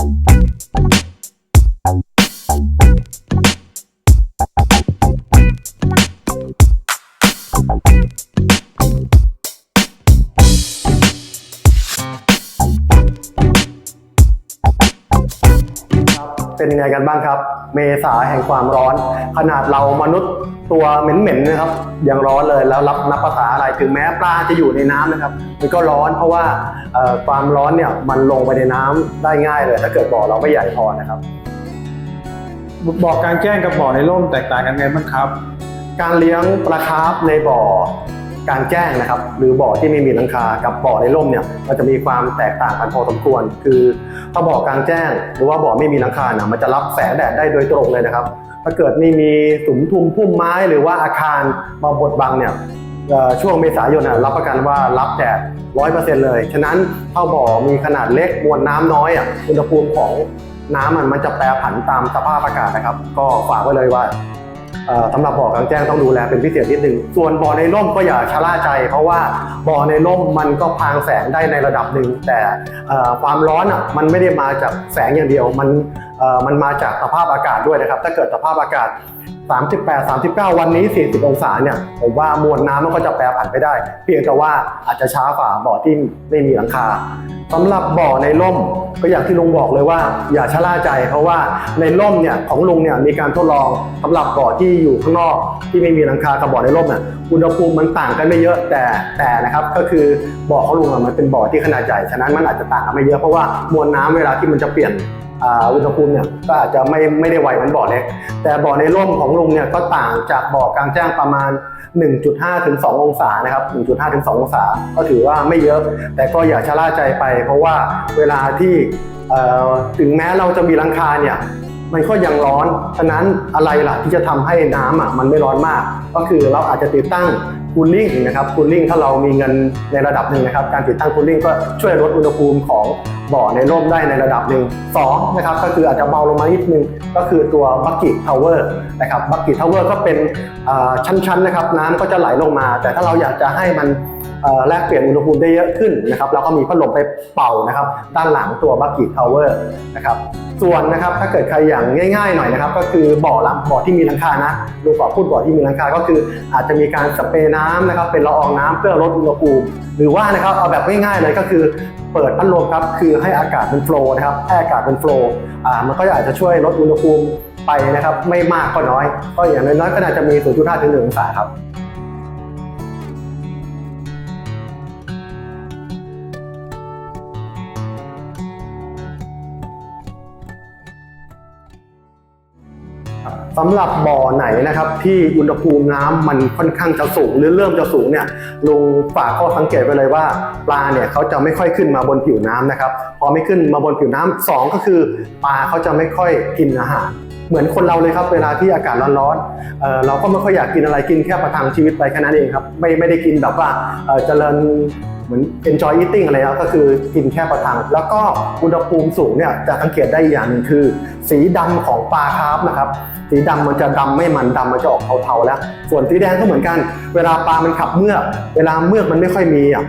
เป็นยังไงกันบ้างครับ เมษาแห่งความร้อน ขนาดเรามนุษย์ตัวเหม็นๆนะครับยังร้อนเลยแล้วรับนับภาษาอะไรถึงแม้ปลาจะอยู่ในน้ำนะครับ มันก็ร้อนเพราะว่าเอ่อความร้อนเนี่ยมันลงไปในน้ำได้ง่ายเลย ถ้าเกิดบ่อเราไม่ใหญ่พอนะครับบอกกลารแจ้งกับบ่อในร่มแตกต่างกันไงบ้างครับ การเลี้ยงปลาคาร์ฟในบ่อ กลารแจ้งนะครับหรือบ่อที่ไม่มีหลังคากับบ่อในร่มเนี่ยมันจะมีความแตกต่างกันพอสมควร คือถ้าบ่อกลางแจ้ง หรือว่าบ่อไม่มีหลังคาเนี่ยมันจะรับแสงแดดได้โดยตรงเลยนะครับ ถ้าเกิดไม่มีสุมทุมพุ่มไม้หรือว่าอาคารมาบดบังเนี่ยช่วงเมษายนรับประกันว่ารับแดดร้อยเปอร์เซ็นต์เลย ฉะนั้นถ้าบ่อมีขนาดเล็กมวลน้ำน้อยอะอุณหภูมิของน้ำมันมันจะแปรผันตามสภาพอากาศนะครับ ก็ฝากไว้เลยว่า สำหรับบ่อกลางแจ้งต้องดูแลเป็นพิเศษนิดนึง ส่วนบ่อในร่มก็อย่าชะล่าใจ เพราะว่าบ่อในร่มมันก็พรางแสงได้ในระดับหนึ่ง แต่ความร้อนอะมันไม่ได้มาจากแสงอย่างเดียว มันมันมาจากสภาพอากาศด้วยนะครับ ถ้าเกิดสภาพอากาศ 38 39 วันนี้ 40 องศาเนี่ยผมว่ามวลน้ำมันก็จะแปรผันไปได้ เพียงแต่ว่าอาจจะช้าฝ่าบ่อที่ไม่มีหลังคาสำหรับบ่อในร่มก็อย่างที่ลุงบอกเลยว่าอย่าชะล่าใจ เพราะว่าในร่มเนี่ยของลุงเนี่ยมีการทดลองสำหรับบ่อที่อยู่ข้างนอกที่ไม่มีหลังคากับบ่อในร่มเนี่ยอุณหภูมิมันต่างกันไม่เยอะแต่แต่นะครับก็คือบ่อของลุงอะมันเป็นบ่อที่ขนาดใหญ่ฉะนั้นมันอาจจะต่างกันไม่เยอะเพราะว่ามวลน้ำเวลาที่มันจะเปลี่ยน อุณหภูมิเนี่ยก็อาจจะไม่ไม่ได้ไวเหมือนบ่อเล็ก แต่บ่อในร่มของลุงเนี่ยก็ต่างจากบ่อกลางแจ้งประมาณ 1.5ถึง2องศานะครับ1.5ถึง2องศา ก็ถือว่าไม่เยอะ แต่ก็อย่าชะล่าใจไป เพราะว่าเวลาที่ถึงแม้เราจะมีหลังคาเนี่ยมันก็ยังร้อน ฉะนั้นอะไรล่ะที่จะทำให้น้ำอะมันไม่ร้อนมาก ก็คือเราอาจจะติดตั้ง คูลลิ่งนะครับคูลลิ่งถ้าเรามีเงินในระดับหนึ่งนะครับ การติดตั้งคูลลิ่งก็ช่วยลดอุณหภูมิของบ่อในร่มได้ในระดับหนึ่งสองนะครับก็คืออาจจะเบาลงมานิดนึงก็คือตัวบักกิ t ทาวเวอร์นะครับบักกิ t ทาวเวอร์ก็เป็นชั้นๆนะครับน้ำก็จะไหลลงมา แต่ถ้าเราอยากจะให้มันแลกเปลี่ยนอุณหภูมิได้เยอะขึ้นนะครับเราก็มีพัดลมไปเป่านะครับ ด้านหลังตัวบักกิ t ทาวเวอร์นะครับส่วนนะครับถ้าเกิดใครอย่างง่ายๆหน่อยนะครับ ก็คือบ่อหลังบ่อที่มีหลังคานะดูก่อพูดบ่อที่มีหลังคาก็คืออาจจะมีการสเปรย์น้ำนะครับเป็นละอองน้ำเพื่อลดอุณหภูมิหรือว่านะครับเอาแบบง่ายๆเลยก็คือเปิดพัดลมครับคือให้อากาศมันโฟล์นะครับให้อากาศมันโฟล์อ่ามันก็อาจจะช่วยลดอุณหภูมิไปนะครับไม่มากก็น้อย ก็อย่างน้อยๆก็น่าจะมี 0.5ถึง1องศาครับ สำหรับบ่อไหนนะครับ ที่อุณหภูมิน้ำมันค่อนข้างจะสูงหรือเริ่มจะสูงเนี่ยลุงฝากข้อสังเกตไว้เลยว่า ปลาเนี่ยเขาจะไม่ค่อยขึ้นมาบนผิวน้ำนะครับพอไม่ขึ้นมาบนผิวน้ำสองก็คือปลาเขาจะไม่ค่อยกินอาหารเหมือนคนเราเลยครับเวลาที่อากาศร้อนๆเอ่อเราก็ไม่ค่อยอยากกินอะไรกินแค่ประทังชีวิตไปแค่นั้นเองครับไม่ไม่ได้กินแบบว่าเจริญ เหมือน enjoy eating อะไรแล้วก็คือกินแค่ประทัง แล้วก็อุณหภูมิสูงเนี่ยจะสังเกตได้อย่างหนึ่งคือ สีดำของปลาคาร์ฟนะครับ สีดำมันจะดำไม่มันดำมันจะออกเทาๆแล้ว ส่วนสีแดงก็เหมือนกัน เวลาปลามันขับเมือก เวลาเมือกมันไม่ค่อยมีอะ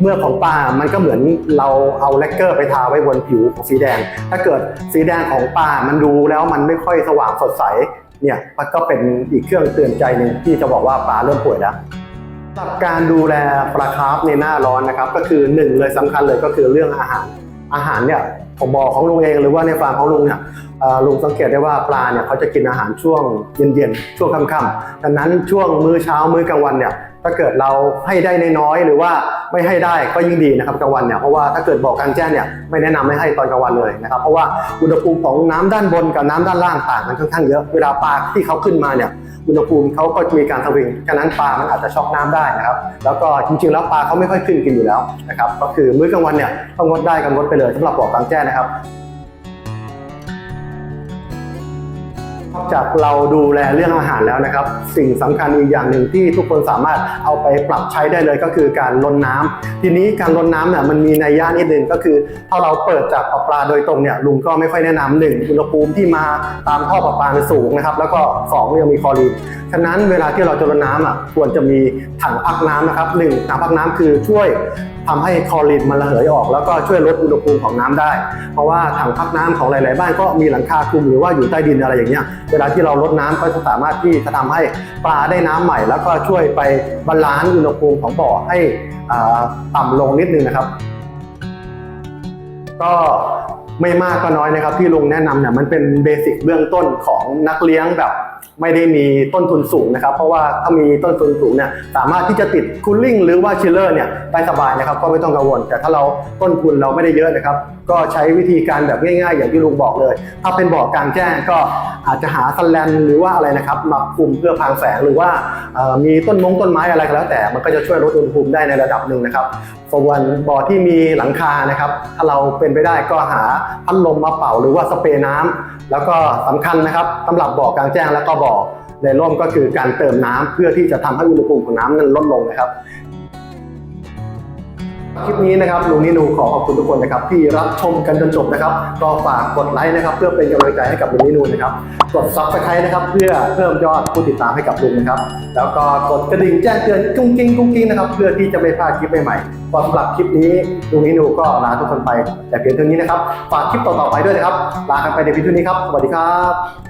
เมือกของปลา มันก็เหมือนเราเอาแลกเกอร์ไปทาไว้บนผิวของสีแดง ถ้าเกิดสีแดงของปลา มันดูแล้วมันไม่ค่อยสว่างสดใสเนี่ยมันก็เป็นอีกเครื่องเตือนใจหนึ่งที่จะบอกว่าปลาเริ่มป่วยแล้ว หรับการดูแลปลาคาร์ฟในหน้าร้อนนะครับ ก็คือหนึ่งเลยสำคัญเลยก็คือเรื่องอาหารอาหารเนี่ยผมบอกของลุงเองหรือว่าในฟาร์มของลุงเนี่ยลุงสังเกตได้ว่าปลาเนี่ยเขาจะกินอาหารช่วงเย็นๆช่วงค่ำๆดังนั้นช่วงมื้อเช้ามื้อกลางวันเนี่ย ถ้าเกิดเราให้ได้น้อยๆหรือว่าไม่ให้ได้ก็ยิ่งดีนะครับกลางวันเนี่ยเพราะว่าถ้าเกิดบอกกลางแจ้งเนี่ยไม่แนะนำให้ให้ตอนกลางวันเลยนะครับเพราะว่าอุณหภูมิของน้ำด้านบนกับน้ำด้านล่างต่างกันค่อนข้างเยอะเวลาปลาที่เขาขึ้นมาเนี่ยอุณหภูมิเขาก็จะมีการสวิงฉะนั้นปลามันอาจจะช็อกน้ำได้นะครับ แล้วก็จริงๆแล้วปลาเขาไม่ค่อยขึ้นกินอยู่แล้วนะครับก็คือมื้อกลางวันเนี่ยต้องงดได้ก็งดไปเลยสำหรับบ่อกลางแจ้งนะครับ อกจากเราดูแลเรื่องอาหารแล้วนะครับ สิ่งสำคัญอีกอย่างหนึ่งที่ทุกคนสามารถเอาไปปรับใช้ได้เลยก็คือการลดน้ำทีนี้การลดน้ำเนี่ยมันมีนัยยะนิดนึงก็คือ ถ้าเราเปิดจากปลาโดยตรงเนี่ยลุงก็ไม่ค่อยแนะนำหนึ่งอุณหภูมิที่มาตามท่อประปาสูงนะครับ แล้วก็สองยังมีคลอรีนฉะนั้นเวลาที่เราจะลดน้ำอะควรจะมีถังพักน้ำนะครับหนึ่งถังพักน้ำคือช่วย ททำให้คลอรีนมันระเหยออก แล้วก็ช่วยลดอุณหภูมิของน้ำได้ เพราะว่าถังพักน้ำของหลาย ๆ บ้านก็มีหลังคาคลุมหรือว่าอยู่ใต้ดินอะไรอย่างเงี้ยเวลาที่เราลดน้ำก็จะสามารถที่จะทำให้ปลาได้น้ำใหม่ แล้วก็ช่วยไปบาลานซ์อุณหภูมิของบ่อให้อ่าต่ำลงนิดนึงนะครับ ก็ไม่มากก็น้อยนะครับที่ลุงแนะนำเนี่ยมันเป็นเบสิกเบื้องต้นของนักเลี้ยงแบบ ไม่ได้มีต้นทุนสูงนะครับ เพราะว่าถ้ามีต้นทุนสูงเนี่ยสามารถที่จะติดคูลลิ่งหรือว่าชิลเลอร์เนี่ยได้สบายนะครับ ก็ไม่ต้องกังวล แต่ถ้าเราต้นทุนเราไม่ได้เยอะนะครับ ก็ใช้วิธีการแบบง่ายๆ อย่างที่ลุงบอกเลย ถ้าเป็นบ่อกลางแจ้งก็อาจจะหาสแลนหรือว่าอะไรนะครับมาคุมเพื่อพรางแสงหรือว่ามีต้นมงต้นไม้อะไรก็แล้ว แต่มันก็จะช่วยลดอุณหภูมิได้ในระดับหนึ่งนะครับส่วนบ่อที่มีหลังคานะครับ ถ้าเราเป็นไปได้ก็หาพัดลมมาเป่าหรือว่าสเปรย์น้ำแล้วก็สำคัญนะครับสำหรับบ่อกลางแจ้งแล้วก็บ่อในร่มก็คือการเติมน้ำเพื่อที่จะทำให้อุณหภูมิของน้ำนั้นลดลงนะครับคลิปนี้นะครับลุงนินูขอขอบคุณทุกคนนะครับที่รับชมกันจนจบนะครับก็ฝากกดไลค์นะครับ เพื่อเป็นกำลังใจให้กับลุงนินูนะครับกด subscribe นะครับ เพื่อเพิ่มยอดผู้ติดตามให้กับลุงนะครับ แล้วก็กดกระดิ่งแจ้งเตือนกุ้งกิ้งกุ้งกิ้งนะครับเพื่อที่จะไม่พลาดคลิปใหม่ๆก็สำหรับคลิปนี้ลุงนินูก็ลาทุกคนไป แต่เพียงเท่านี้นะครับฝากคลิปต่อๆไปด้วยนะครับลากันไปในเพียงเท่านี้ครับสวัสดีครับ